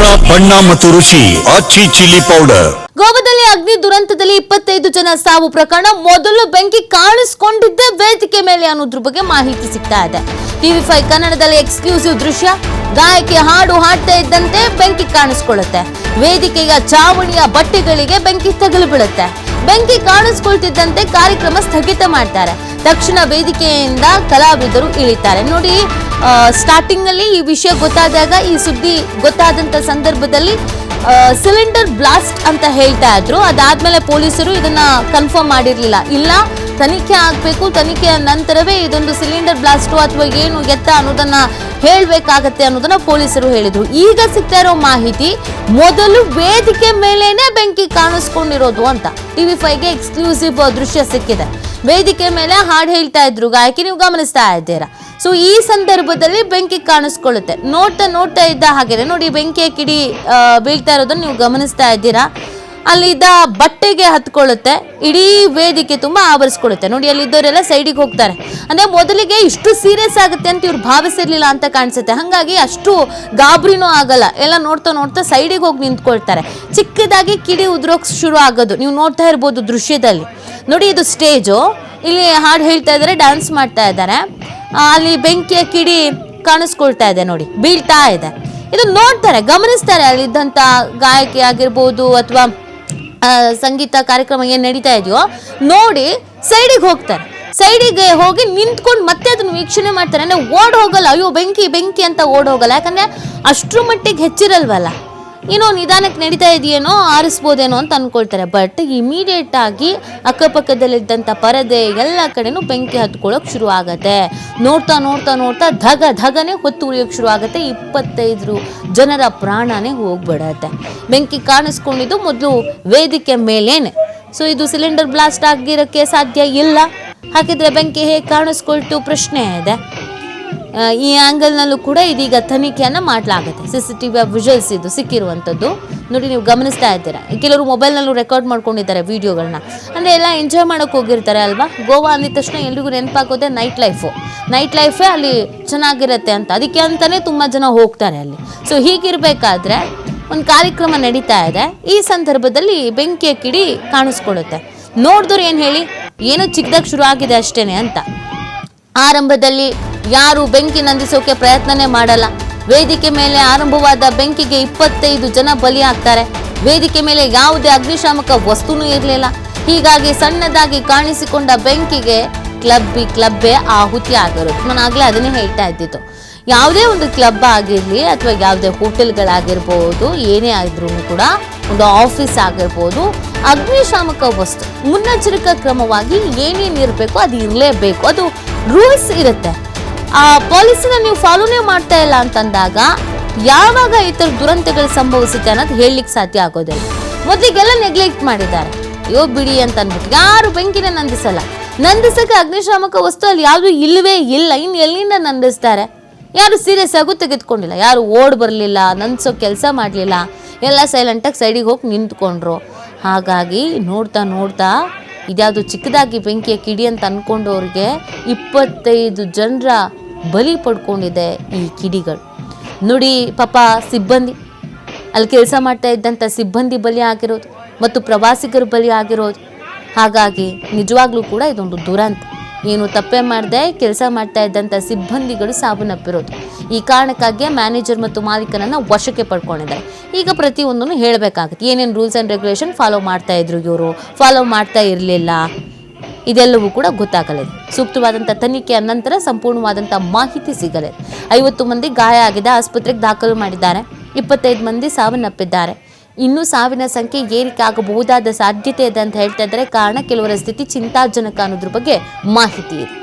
ಖಾರ ಬಣ್ಣ ಮತ್ತು ರುಚಿ ಆಚಿ ಚಿಲ್ಲಿ ಪೌಡರ್. ಗೋವಾದಲ್ಲಿ ಅಗ್ನಿ ದುರಂತದಲ್ಲಿ ಇಪ್ಪತ್ತೈದು ಜನ ಸಾವು ಪ್ರಕರಣ, ಮೊದಲು ಬೆಂಕಿ ಕಾಣಿಸಿಕೊಂಡಿದ್ದ ವೇದಿಕೆ ಮೇಲೆ ಅನ್ನೋದ್ರ ಬಗ್ಗೆ ಮಾಹಿತಿ ಸಿಗ್ತಾ ಇದೆ. ಟಿವಿ ಫೈವ್ ಕನ್ನಡದಲ್ಲಿ ಎಕ್ಸ್ಕ್ಲೂಸಿವ್ ದೃಶ್ಯ ಗಾಯಕಿ ಹಾಡು ಹಾಡ್ತಾ ಇದ್ದಂತೆ ಬೆಂಕಿ ಕಾಣಿಸ್ಕೊಳ್ಳುತ್ತೆ. ವೇದಿಕೆಯ ಚಾವಣಿಯ ಬಟ್ಟೆಗಳಿಗೆ ಬೆಂಕಿ ತಗಲು ಬೀಳುತ್ತೆ ಬೆಂಕಿ ಕಾಣಿಸ್ಕೊಳ್ತಿದ್ದಂತೆ ಕಾರ್ಯಕ್ರಮ ಸ್ಥಗಿತ ಮಾಡ್ತಾರೆ. ತಕ್ಷಣ ವೇದಿಕೆಯಿಂದ ಕಲಾವಿದರು ಇಳಿತಾರೆ. ನೋಡಿ ಸ್ಟಾರ್ಟಿಂಗ್ ಅಲ್ಲಿ ಈ ವಿಷಯ ಗೊತ್ತಾದಾಗ, ಈ ಸುದ್ದಿ ಗೊತ್ತಾದಂತ ಸಂದರ್ಭದಲ್ಲಿ ಸಿಲಿಂಡರ್ ಬ್ಲಾಸ್ಟ್ ಅಂತ ಹೇಳ್ತಾ ಇದ್ರು. ಅದಾದ್ಮೇಲೆ ಪೊಲೀಸರು ಇದನ್ನ ಕನ್ಫರ್ಮ್ ಮಾಡಿರ್ಲಿಲ್ಲ. ಇಲ್ಲ, ತನಿಖೆ ಆಗಬೇಕು. ತನಿಖೆಯ ನಂತರವೇ ಇದೊಂದು ಸಿಲಿಂಡರ್ ಬ್ಲಾಸ್ಟು ಅಥವಾ ಏನು ಎತ್ತ ಅನ್ನೋದನ್ನ ಹೇಳಬೇಕಾಗತ್ತೆ ಅನ್ನೋದನ್ನ ಪೊಲೀಸರು ಹೇಳಿದ್ರು. ಈಗ ಸಿಗ್ತಾ ಇರೋ ಮಾಹಿತಿ, ಮೊದಲು ವೇದಿಕೆ ಮೇಲೇನೆ ಬೆಂಕಿ ಕಾಣಿಸ್ಕೊಂಡಿರೋದು ಅಂತ. ಟಿವಿ ಫೈವ್ಗೆ ಎಕ್ಸ್ಕ್ಲೂಸಿವ್ ದೃಶ್ಯ ಸಿಕ್ಕಿದೆ. ವೇದಿಕೆ ಮೇಲೆ ಹಾಡು ಹೇಳ್ತಾ ಇದ್ರು. ಗಾಯಕಿ, ನೀವು ಗಮನಿಸ್ತಾ ಇದ್ದೀರಾ? ಸೊ ಈ ಸಂದರ್ಭದಲ್ಲಿ ಬೆಂಕಿ ಕಾಣಿಸ್ಕೊಳ್ಳುತ್ತೆ. ನೋಡ್ತಾ ನೋಡ್ತಾ ಇದ್ದ ಹಾಗೆ ನೋಡಿ, ಬೆಂಕಿಯ ಕಿಡಿ ಬೀಳ್ತಾ ಇರೋದನ್ನ ನೀವು ಗಮನಿಸ್ತಾ ಇದ್ದೀರಾ? ಅಲ್ಲಿದ್ದ ಬಟ್ಟೆಗೆ ಹತ್ಕೊಳ್ಳುತ್ತೆ. ಇಡೀ ವೇದಿಕೆ ತುಂಬ ಆವರಿಸ್ಕೊಳ್ಳುತ್ತೆ. ನೋಡಿ, ಅಲ್ಲಿದ್ದವರೆಲ್ಲ ಸೈಡಿಗೆ ಹೋಗ್ತಾರೆ. ಅಂದ್ರೆ ಮೊದಲಿಗೆ ಇಷ್ಟು ಸೀರಿಯಸ್ ಆಗುತ್ತೆ ಅಂತ ಇವ್ರು ಭಾವಿಸಿರ್ಲಿಲ್ಲ ಅಂತ ಕಾಣಿಸುತ್ತೆ. ಹಾಗಾಗಿ ಅಷ್ಟು ಗಾಬರಿನೂ ಆಗಲ್ಲ. ಎಲ್ಲ ನೋಡ್ತಾ ನೋಡ್ತಾ ಸೈಡಿಗೆ ಹೋಗಿ ನಿಂತ್ಕೊಳ್ತಾರೆ. ಚಿಕ್ಕದಾಗಿ ಕಿಡಿ ಉದ್ರೋಕ್ ಶುರು ಆಗೋದು. ನೀವು ನೋಡ್ತಾ ಇರ್ಬೋದು ದೃಶ್ಯದಲ್ಲಿ. ನೋಡಿ, ಇದು ಸ್ಟೇಜು. ಇಲ್ಲಿ ಹಾಡು ಹೇಳ್ತಾ ಇದ್ದಾರೆ ಡ್ಯಾನ್ಸ್ ಮಾಡ್ತಾ ಇದ್ದಾರೆ. ಅಲ್ಲಿ ಬೆಂಕಿಯ ಕಿಡಿ ಕಾಣಿಸ್ಕೊಳ್ತಾ ಇದೆ ನೋಡಿ, ಬೀಳ್ತಾ ಇದೆ. ಇದು ನೋಡ್ತಾರೆ, ಗಮನಿಸ್ತಾರೆ ಅಲ್ಲಿ ಅಲ್ಲಿದ್ದಂಥ ಗಾಯಕಿ ಆಗಿರ್ಬೋದು ಅಥವಾ ಸಂಗೀತ ಕಾರ್ಯಕ್ರಮ ಏನು ನಡೀತಾ ಇದೆಯೋ, ನೋಡಿ, ಸೈಡಿಗೆ ಹೋಗ್ತಾರೆ. ಸೈಡಿಗೆ ಹೋಗಿ ನಿಂತ್ಕೊಂಡು ಮತ್ತೆ ಅದನ್ನ ವೀಕ್ಷಣೆ ಮಾಡ್ತಾರೆ. ಅಂದ್ರೆ ಓಡ್ ಹೋಗಲ್ಲ, ಅಯ್ಯೋ, ಬೆಂಕಿ ಬೆಂಕಿ ಅಂತ ಓಡ್ ಹೋಗಲ್ಲ. ಯಾಕಂದ್ರೆ ಅಷ್ಟ್ರ ಮಟ್ಟಿಗೆ ಹೆಚ್ಚಿರಲ್ವಲ್ಲ. ಏನೋ ನಿಧಾನಕ್ಕೆ ನಡೀತಾ ಇದೆಯೇನೋ ಆರಿಸ್ಬೋದೇನೋ ಅಂತ ಅನ್ಕೊಳ್ತಾರೆ. ಬಟ್ ಇಮಿಡಿಯೇಟ್ ಆಗಿ ಅಕ್ಕಪಕ್ಕದಲ್ಲಿದ್ದಂಥ ಪರದೆ ಎಲ್ಲ ಕಡೆನೂ ಬೆಂಕಿ ಹತ್ಕೊಳ್ಳೋಕೆ ಶುರು ಆಗುತ್ತೆ. ನೋಡ್ತಾ ನೋಡ್ತಾ ನೋಡ್ತಾ ಧಗ ಧಗನೆ ಹೊತ್ತು ಉಳಿಯೋಕೆ ಶುರು ಆಗುತ್ತೆ. ಇಪ್ಪತ್ತೈದು ಜನರ ಪ್ರಾಣನೇ ಹೋಗ್ಬಿಡತ್ತೆ. ಬೆಂಕಿ ಕಾಣಿಸ್ಕೊಂಡಿದ್ದು ಮೊದಲು ವೇದಿಕೆ ಮೇಲೇನೆ. ಸೊ ಇದು ಸಿಲಿಂಡರ್ ಬ್ಲಾಸ್ಟ್ ಆಗಿರೋಕ್ಕೆ ಸಾಧ್ಯ ಇಲ್ಲ. ಹಾಗಿದ್ರೆ ಬೆಂಕಿ ಹೇಗೆ ಕಾಣಿಸ್ಕೊಳ್ತು ಪ್ರಶ್ನೆ ಇದೆ. ಈ ಆ್ಯಂಗಲ್ನಲ್ಲೂ ಕೂಡ ಇದೀಗ ತನಿಖೆಯನ್ನು ಮಾಡಲಾಗುತ್ತೆ. C C T V visuals ಇದು ಸಿಕ್ಕಿರುವಂಥದ್ದು. ನೋಡಿ ನೀವು ಗಮನಿಸ್ತಾ ಇದ್ದೀರಾ. ಕೆಲವರು ಮೊಬೈಲ್ನಲ್ಲೂ ರೆಕಾರ್ಡ್ ಮಾಡ್ಕೊಂಡಿದ್ದಾರೆ ವೀಡಿಯೋಗಳನ್ನ ಅಂದರೆ ಎಲ್ಲ ಎಂಜಾಯ್ ಮಾಡೋಕೆ ಹೋಗಿರ್ತಾರೆ ಅಲ್ವಾ? ಗೋವಾ ಅಂದಿದ ತಕ್ಷಣ ಎಲ್ರಿಗೂ ನೆನಪಾಗೋದೆ ನೈಟ್ ಲೈಫು ನೈಟ್ ಲೈಫೇ ಅಲ್ಲಿ ಚೆನ್ನಾಗಿರುತ್ತೆ ಅಂತ. ಅದಕ್ಕೆ ಅಂತಲೇ ತುಂಬ ಜನ ಹೋಗ್ತಾರೆ ಅಲ್ಲಿ. ಸೊ ಹೀಗಿರಬೇಕಾದ್ರೆ ಒಂದು ಕಾರ್ಯಕ್ರಮ ನಡೀತಾ ಇದೆ. ಈ ಸಂದರ್ಭದಲ್ಲಿ ಬೆಂಕಿಯ ಕಿಡಿ ಕಾಣಿಸ್ಕೊಳ್ಳುತ್ತೆ. ನೋಡಿದ್ರು ಏನು ಹೇಳಿ? ಏನೋ ಚಿಕ್ಕದಾಗ ಶುರು ಆಗಿದೆ ಅಷ್ಟೇನೆ ಅಂತ. ಆರಂಭದಲ್ಲಿ ಯಾರು ಬೆಂಕಿ ನಂದಿಸೋಕೆ ಪ್ರಯತ್ನನೇ ಮಾಡಲ್ಲ. ವೇದಿಕೆ ಮೇಲೆ ಆರಂಭವಾದ ಬೆಂಕಿಗೆ ಇಪ್ಪತ್ತೈದು ಜನ ಬಲಿಯಾಗ್ತಾರೆ. ವೇದಿಕೆ ಮೇಲೆ ಯಾವುದೇ ಅಗ್ನಿಶಾಮಕ ವಸ್ತುನೂ ಇರಲಿಲ್ಲ. ಹೀಗಾಗಿ ಸಣ್ಣದಾಗಿ ಕಾಣಿಸಿಕೊಂಡ ಬೆಂಕಿಗೆ ಕ್ಲಬ್ಬಿ ಕ್ಲಬ್ಬೇ ಆಹುತಿ ಆಗಿರೋದು ನಾನು ಆಗಲೇ ಅದನ್ನೇ ಹೇಳ್ತಾ ಇದ್ದಿತ್ತು ಯಾವುದೇ ಒಂದು ಕ್ಲಬ್ ಆಗಿರಲಿ ಅಥವಾ ಯಾವುದೇ ಹೋಟೆಲ್ಗಳಾಗಿರ್ಬೋದು, ಏನೇ ಆದ್ರೂ ಕೂಡ ಒಂದು ಆಫೀಸ್ ಆಗಿರ್ಬೋದು, ಅಗ್ನಿಶಾಮಕ ವಸ್ತು, ಮುನ್ನೆಚ್ಚರಿಕಾ ಕ್ರಮವಾಗಿ ಏನೇನು ಇರಬೇಕು ಅದು ಇರಲೇಬೇಕು. ಅದು ರೂಲ್ಸ್ ಇರುತ್ತೆ. ಆ ಪಾಲಿಸಿನ ನೀವು ಫಾಲೋನೇ ಮಾಡ್ತಾ ಇಲ್ಲ ಅಂತಂದಾಗ ಯಾವಾಗ ಈ ಥರ ದುರಂತಗಳು ಸಂಭವಿಸುತ್ತೆ ಅನ್ನೋದು ಹೇಳಲಿಕ್ಕೆ ಸಾಧ್ಯ ಆಗೋದಿಲ್ಲ. ಮೊದಲಿಗೆಲ್ಲ ನೆಗ್ಲೆಕ್ಟ್ ಮಾಡಿದ್ದಾರೆ. ಅಯ್ಯೋ ಬಿಡಿ ಅಂತ ಅಂದ್ಬಿಟ್ಟು ಯಾರು ಬೆಂಕಿನ ನಂದಿಸಲ್ಲ. ನಂದಿಸಕ್ಕೆ ಅಗ್ನಿಶಾಮಕ ವಸ್ತು ಅಲ್ಲಿ ಯಾವುದು ಇಲ್ಲವೇ ಇಲ್ಲ. ಇನ್ನು ಎಲ್ಲಿಂದ ನಂದಿಸ್ತಾರೆ? ಯಾರು ಸೀರಿಯಸ್ ಆಗು ತೆಗೆದುಕೊಂಡಿಲ್ಲ. ಯಾರು ಓಡ್ ಬರಲಿಲ್ಲ ನಂದಿಸೋ ಕೆಲಸ ಮಾಡಲಿಲ್ಲ. ಎಲ್ಲ ಸೈಲೆಂಟಾಗಿ ಸೈಡಿಗೆ ಹೋಗಿ ನಿಂತ್ಕೊಂಡ್ರು. ಹಾಗಾಗಿ ನೋಡ್ತಾ ನೋಡ್ತಾ ಇದ್ಯಾವುದು ಚಿಕ್ಕದಾಗಿ ಬೆಂಕಿಯ ಕಿಡಿ ಅಂತ ಅಂದ್ಕೊಂಡವ್ರಿಗೆ ಇಪ್ಪತ್ತೈದು ಜನರ ಬಲಿ ಪಡ್ಕೊಂಡಿದೆ ಈ ಕಿಡಿಗಳು. ನುಡಿ ಪಾಪ ಸಿಬ್ಬಂದಿ, ಅಲ್ಲಿ ಕೆಲಸ ಮಾಡ್ತಾ ಇದ್ದಂಥ ಸಿಬ್ಬಂದಿ ಬಲಿ ಆಗಿರೋದು ಮತ್ತು ಪ್ರವಾಸಿಗರು ಬಲಿ ಆಗಿರೋದು. ಹಾಗಾಗಿ ನಿಜವಾಗ್ಲೂ ಕೂಡ ಇದೊಂದು ದುರಂತ. ಏನು ತಪ್ಪೇ ಮಾಡದೆ ಕೆಲಸ ಮಾಡ್ತಾ ಇದ್ದಂಥ ಸಿಬ್ಬಂದಿಗಳು ಸಾವನ್ನಪ್ಪಿರೋದು. ಈ ಕಾರಣಕ್ಕಾಗಿ ಮ್ಯಾನೇಜರ್ ಮತ್ತು ಮಾಲೀಕನನ್ನು ವಶಕ್ಕೆ ಪಡ್ಕೊಂಡಿದ್ದಾರೆ. ಈಗ ಪ್ರತಿಯೊಂದನ್ನು ಹೇಳಬೇಕಾಗುತ್ತೆ. ಏನೇನು ರೂಲ್ಸ್ ಆ್ಯಂಡ್ ರೆಗ್ಯುಲೇಷನ್ ಫಾಲೋ ಮಾಡ್ತಾ ಇದ್ರು ಇವರು? ಫಾಲೋ ಮಾಡ್ತಾ ಇರಲಿಲ್ಲ. ಇದೆಲ್ಲವೂ ಕೂಡ ಗೊತ್ತಾಗಲಿದೆ. ಸೂಕ್ತವಾದಂಥ ತನಿಖೆಯ ನಂತರ ಸಂಪೂರ್ಣವಾದಂಥ ಮಾಹಿತಿ ಸಿಗಲಿದೆ ಐವತ್ತು ಮಂದಿ ಗಾಯ ಆಗಿದೆ ಆಸ್ಪತ್ರೆಗೆ ದಾಖಲು ಮಾಡಿದ್ದಾರೆ. ಇಪ್ಪತ್ತೈದು ಮಂದಿ ಸಾವನ್ನಪ್ಪಿದ್ದಾರೆ. ಇನ್ನೂ ಸಾವಿನ ಸಂಖ್ಯೆ ಏರಿಕೆ ಆಗಬಹುದಾದ ಸಾಧ್ಯತೆ ಇದೆ ಅಂತ ಹೇಳ್ತಾ ಇದ್ದಾರೆ. ಕಾರಣ, ಕೆಲವರ ಸ್ಥಿತಿ ಚಿಂತಾಜನಕ ಅನ್ನೋದ್ರ ಬಗ್ಗೆ ಮಾಹಿತಿ ಇದೆ.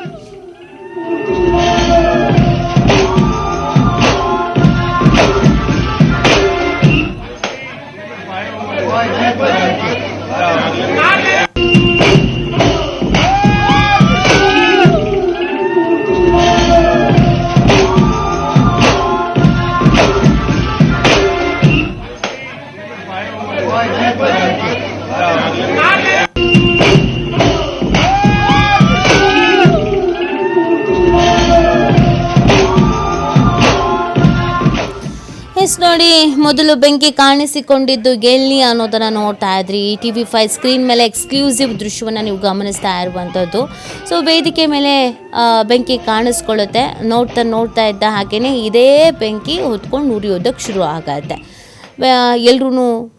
ಎಸ್ ನೋಡಿ, ಮೊದಲು ಬೆಂಕಿ ಕಾಣಿಸಿಕೊಂಡಿದ್ದು ಗೆಲ್ಲಿ ಅನ್ನೋದನ್ನ ನೋಡ್ತಾ ಇದ್ರಿ. ಈ ಟಿ ವಿ ಫೈವ್ ಸ್ಕ್ರೀನ್ ಮೇಲೆ ಎಕ್ಸ್ಕ್ಲೂಸಿವ್ ದೃಶ್ಯವನ್ನು ನೀವು ಗಮನಿಸ್ತಾ ಇರುವಂಥದ್ದು. ಸೊ, ವೇದಿಕೆ ಮೇಲೆ ಬೆಂಕಿ ಕಾಣಿಸ್ಕೊಳ್ಳುತ್ತೆ. ನೋಡ್ತಾ ನೋಡ್ತಾ ಇದ್ದ ಹಾಗೆಯೇ ಇದೇ ಬೆಂಕಿ ಹೊತ್ಕೊಂಡು ಉರಿಯೋದಕ್ಕೆ ಶುರು ಆಗತ್ತೆ. ಎಲ್ಲರೂ